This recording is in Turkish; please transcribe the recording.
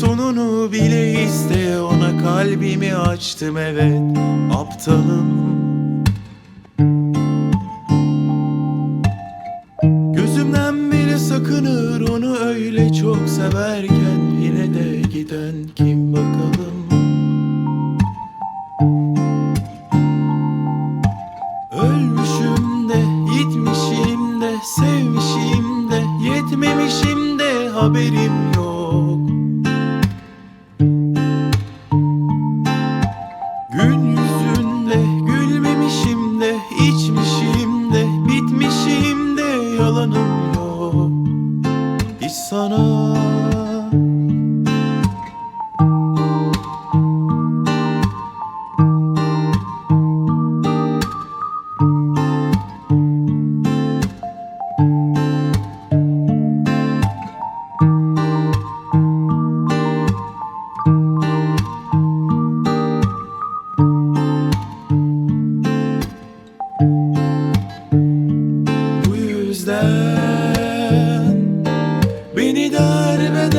Sonunu bile iste. Ona kalbimi açtım evet. Aptalım sakınır onu öyle çok severken Yine de giden kim bakalım Ölmüşüm de, gitmişim de, sevmişim de, yetmemişim de haberim yok. sana where is that? But